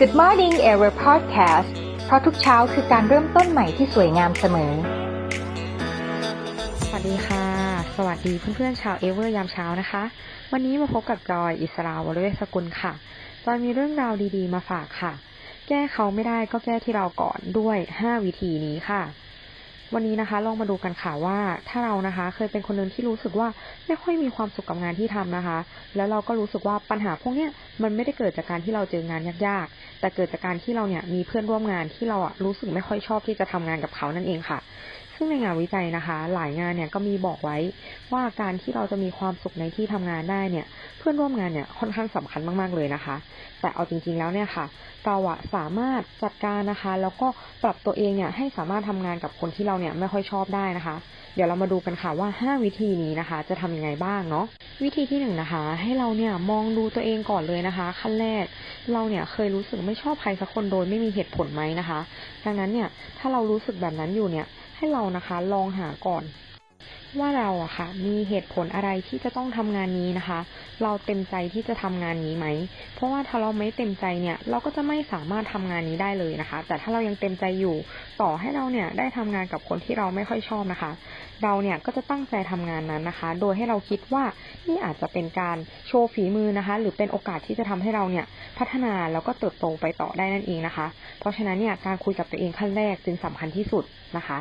Good Morning Ever Podcast เพราะทุกเช้าคือการเริ่มต้นใหม่ที่สวยงามเสมอ สวัสดีค่ะ สวัสดีเพื่อนๆชาวเอเวอร์ยามเช้านะคะ วันนี้มาพบกับจอยอิสราวรเวสกุลค่ะ จอยมีเรื่องราวดีๆมาฝากค่ะ แก้เขาไม่ได้ก็แก้ที่เราก่อนด้วย 5 วิธีนี้ค่ะ วันนี้นะคะลองมาดูกันค่ะว่าถ้าเรานะคะ เคยเป็นคนหนึ่งที่รู้สึกว่าไม่ค่อยมีความสุขกับงานที่ทำนะคะ แล้วเราก็รู้สึกว่าปัญหาพวกเนี้ยมันไม่ได้เกิดจากการที่เราเจองานยากๆ แต่เกิดจากการที่เราเนี่ยมีเพื่อนร่วมงานที่เราอะรู้สึกไม่ค่อยชอบที่จะทำงานกับเขานั่นเองค่ะ ซึ่งในงานวิจัยนะคะ หลายงานเนี่ยก็มีบอกไว้ว่าการที่เราจะมีความสุขในที่ทำงานได้เนี่ย เพื่อนร่วมงานเนี่ยค่อนข้างสำคัญมากๆเลยนะคะ แต่เอาจริงๆแล้วเนี่ยค่ะเราอะสามารถจัดการนะคะ แล้วก็ปรับตัวเองเนี่ยให้สามารถทำงานกับคนที่เราเนี่ยไม่ค่อยชอบได้นะคะ เดี๋ยวเรามาดูกันค่ะว่า 5 วิธีนี้นะคะ จะทำยังไงบ้างเนาะวิธีที่หนึ่งนะคะ ให้เราเนี่ยมองดูตัวเองก่อนเลยนะคะ ขั้นแรกเราเนี่ยเคยรู้สึกไม่ชอบใครสักคนโดยไม่มีเหตุผลไหมนะคะ ดังนั้นเนี่ยถ้าเรารู้สึกแบบนั้นอยู่เนี่ย ให้เรานะคะลองหาก่อน ว่าเราอะค่ะ มีเหตุผลอะไรที่จะต้องทำงานนี้นะคะ เราเต็มใจที่จะทำงานนี้ไหม เพราะว่าถ้าเราไม่เต็มใจเนี่ย เราก็จะไม่สามารถทำงานนี้ได้เลยนะคะ แต่ถ้าเรายังเต็มใจอยู่ ต่อให้เราเนี่ยได้ทำงานกับคนที่เราไม่ค่อยชอบนะคะ เราเนี่ยก็จะตั้งใจทำงานนั้นนะคะ โดยให้เราคิดว่านี่อาจจะเป็นการโชว์ฝีมือนะคะ หรือเป็นโอกาสที่จะทำให้เราเนี่ยพัฒนาแล้วก็เติบโตไปต่อได้นั่นเองนะคะ เพราะฉะนั้นเนี่ยการคุยกับตัวเองขั้นแรกจึงสำคัญที่สุดนะคะ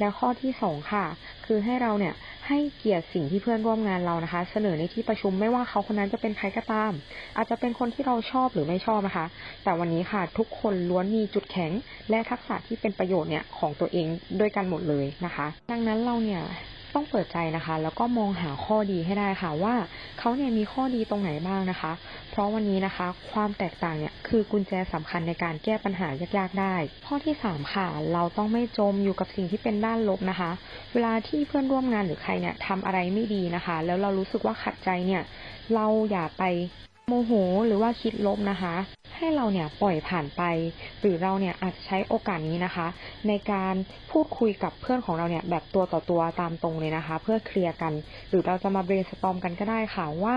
แล้วข้อที่สองค่ะ คือให้เราเนี่ย ให้เกียรติสิ่งที่เพื่อนร่วมงานเรานะคะ เสนอในที่ประชุมไม่ว่าเขาคนนั้นจะเป็นใครก็ตาม อาจจะเป็นคนที่เราชอบหรือไม่ชอบนะคะ แต่วันนี้ค่ะทุกคนล้วนมีจุดแข็ง และทักษะที่เป็นประโยชน์เนี่ยของตัวเองด้วยกันหมดเลยนะคะ ดังนั้นเราเนี่ย ต้องเปิดใจนะคะ แล้วก็มองหาข้อดีให้ได้ค่ะว่าเขาเนี่ยมีข้อดีตรงไหนบ้างนะคะ เพราะวันนี้นะคะ ความแตกต่างเนี่ยคือกุญแจสำคัญในการแก้ปัญหายากๆได้ ข้อที่สามค่ะ เราต้องไม่จมอยู่กับสิ่งที่เป็นด้านลบนะคะ เวลาที่เพื่อนร่วมงานหรือใครเนี่ยทำอะไรไม่ดีนะคะ แล้วเรารู้สึกว่าขัดใจเนี่ย เราอย่าไปโมโหหรือว่าคิดลบนะคะ ให้เราเนี่ยปล่อยผ่านไป หรือเราเนี่ยอาจจะใช้โอกาสนี้นะคะ ในการพูดคุยกับเพื่อนของเราเนี่ยแบบตัวต่อตัวตามตรงเลยนะคะ เพื่อเคลียร์กัน หรือเราจะมาเบรนสตอมกันก็ได้ค่ะว่า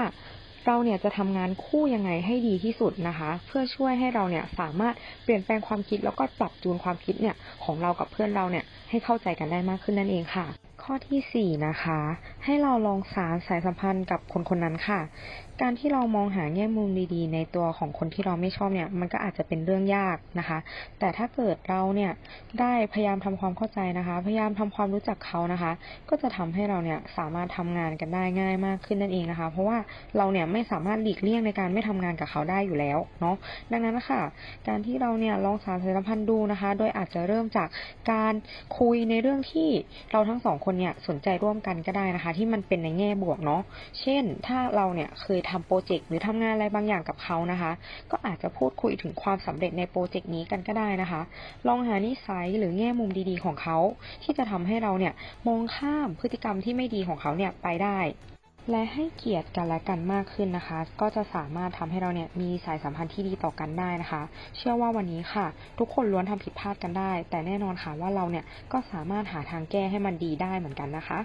เราเนี่ยจะทำงานคู่ยังไงให้ดีที่สุดนะคะ เพื่อช่วยให้เราเนี่ยสามารถเปลี่ยนแปลงความคิดแล้วก็ปรับจูนความคิดเนี่ยของเรากับเพื่อนเราเนี่ยให้เข้าใจกันได้มากขึ้นนั่นเองค่ะ ข้อที่สี่นะคะ ให้เราลองสารสายสัมพันธ์กับคนคนนั้นค่ะ การที่เรามองหาแง่มุมดีๆ ในตัวของคนที่เราไม่ชอบเนี่ย มันก็อาจจะเป็นเรื่องยากนะคะ แต่ถ้าเกิดเราเนี่ยได้พยายามทำความเข้าใจนะคะ พยายามทำความรู้จักเขานะคะ ก็จะทำให้เราเนี่ยสามารถทำงานกันได้ง่ายมากขึ้นนั่นเองนะคะ เพราะว่าเราเนี่ยไม่สามารถหลีกเลี่ยงในการไม่ทำงานกับเขาได้อยู่แล้วเนาะ ดังนั้นนะคะการที่เราเนี่ยลองสารสายสัมพันธ์ดูนะคะ โดยอาจจะเริ่มจากการคุยในเรื่องที่เราทั้งสองคนเนี่ยสนใจร่วมกันก็ได้นะคะ ที่มันเป็นในแง่บวกเนาะ เช่น ถ้าเราเนี่ยเคยทำโปรเจกต์หรือทำงานอะไรบางอย่างกับเขานะคะ ก็อาจจะพูดคุยถึงความสำเร็จในโปรเจกต์นี้กันก็ได้นะคะ ลองหานิสัยหรือแง่มุมดีๆของเขา ที่จะทำให้เราเนี่ยมองข้ามพฤติกรรมที่ไม่ดีของเขาเนี่ยไปได้และให้เกียรติกันและกันมากขึ้นนะคะ ก็จะสามารถทำให้เราเนี่ยมีสายสัมพันธ์ที่ดีต่อกันได้นะคะ เชื่อว่าวันนี้ค่ะ ทุกคนล้วนทำผิดพลาดกันได้ แต่แน่นอนค่ะว่าเราเนี่ยก็สามารถหาทางแก้ให้มันดีได้เหมือนกันนะคะ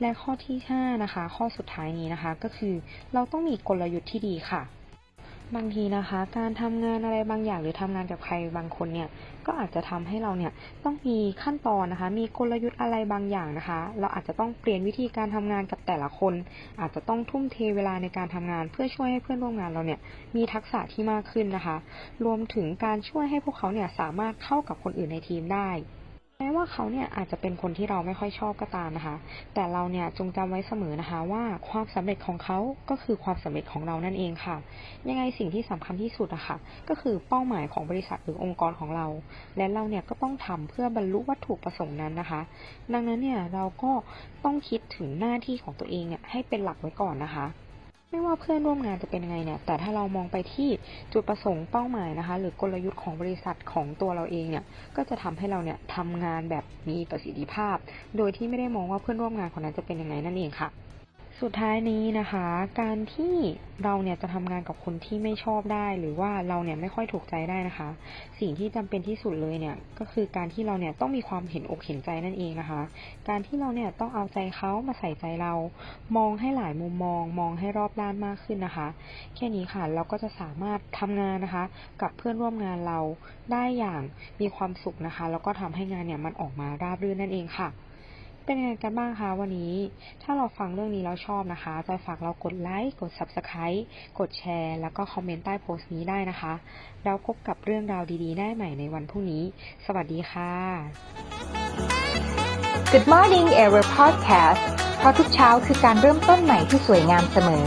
และข้อที่ห้านะคะ ข้อสุดท้ายนี้นะคะ ก็คือเราต้องมีกลยุทธ์ที่ดีค่ะ บางทีนะคะ การทำงานอะไรบางอย่างหรือทำงานกับใครบางคนเนี่ย ก็อาจจะทำให้เราเนี่ยต้องมีขั้นตอนนะคะ มีกลยุทธ์อะไรบางอย่างนะคะ เราอาจจะต้องเปลี่ยนวิธีการทำงานกับแต่ละคน อาจจะต้องทุ่มเทเวลาในการทำงาน เพื่อช่วยให้เพื่อนร่วมงานเราเนี่ยมีทักษะที่มากขึ้นนะคะ รวมถึงการช่วยให้พวกเขาเนี่ยสามารถเข้ากับคนอื่นในทีมได้ แม้ว่าเขาเนี่ยอาจจะเป็นคนที่เราไม่ค่อยชอบก็ตามนะคะ แต่เราเนี่ยจงจำไว้เสมอนะคะ ว่าความสำเร็จของเขาก็คือความสำเร็จของเรานั่นเองค่ะ ยังไงสิ่งที่สำคัญที่สุดอะค่ะ ก็คือเป้าหมายของบริษัทหรือองค์กรของเรา และเราเนี่ยก็ต้องทำเพื่อบรรลุวัตถุประสงค์นั้นนะคะ ดังนั้นเนี่ยเราก็ต้องคิดถึงหน้าที่ของตัวเองเนี่ยให้เป็นหลักไว้ก่อนนะคะ ไม่ว่าเพื่อนร่วมงานจะเป็นยังไงเนี่ย แต่ถ้าเรามองไปที่จุดประสงค์เป้าหมายนะคะ หรือกลยุทธ์ของบริษัทของตัวเราเองเนี่ย ก็จะทำให้เราเนี่ยทำงานแบบมีประสิทธิภาพ โดยที่ไม่ได้มองว่าเพื่อนร่วมงานคนนั้นจะเป็นยังไงนั่นเองค่ะ สุดท้ายนี้นะคะ การที่เราเนี่ยจะทำงานกับคนที่ไม่ชอบได้ หรือว่าเราเนี่ยไม่ค่อยถูกใจได้นะคะ สิ่งที่จำเป็นที่สุดเลยเนี่ยก็คือการที่เราเนี่ยต้องมีความเห็นอกเห็นใจนั่นเองนะคะ การที่เราเนี่ยต้องเอาใจเขามาใส่ใจเรา มองให้หลายมุมมอง มองให้รอบด้านมากขึ้นนะคะ แค่นี้ค่ะเราก็จะสามารถทำงานนะคะ กับเพื่อนร่วมงานเราได้อย่างมีความสุขนะคะ แล้วก็ทำให้งานเนี่ยมันออกมาราบรื่นนั่นเองค่ะ เป็นยังไงกันบ้างคะวันนี้ ถ้าเราฟังเรื่องนี้แล้วชอบนะคะ จอยฝากเรากดไลค์ กด Subscribe กดแชร์ แล้วก็คอมเมนต์ใต้โพสต์นี้ได้นะคะ แล้วพบกับเรื่องราวดีๆ ได้ใหม่ในวันพรุ่งนี้ สวัสดีค่ะ Good Morning Error Podcast เพราะทุกเช้าคือการเริ่มต้นใหม่ที่สวยงามเสมอ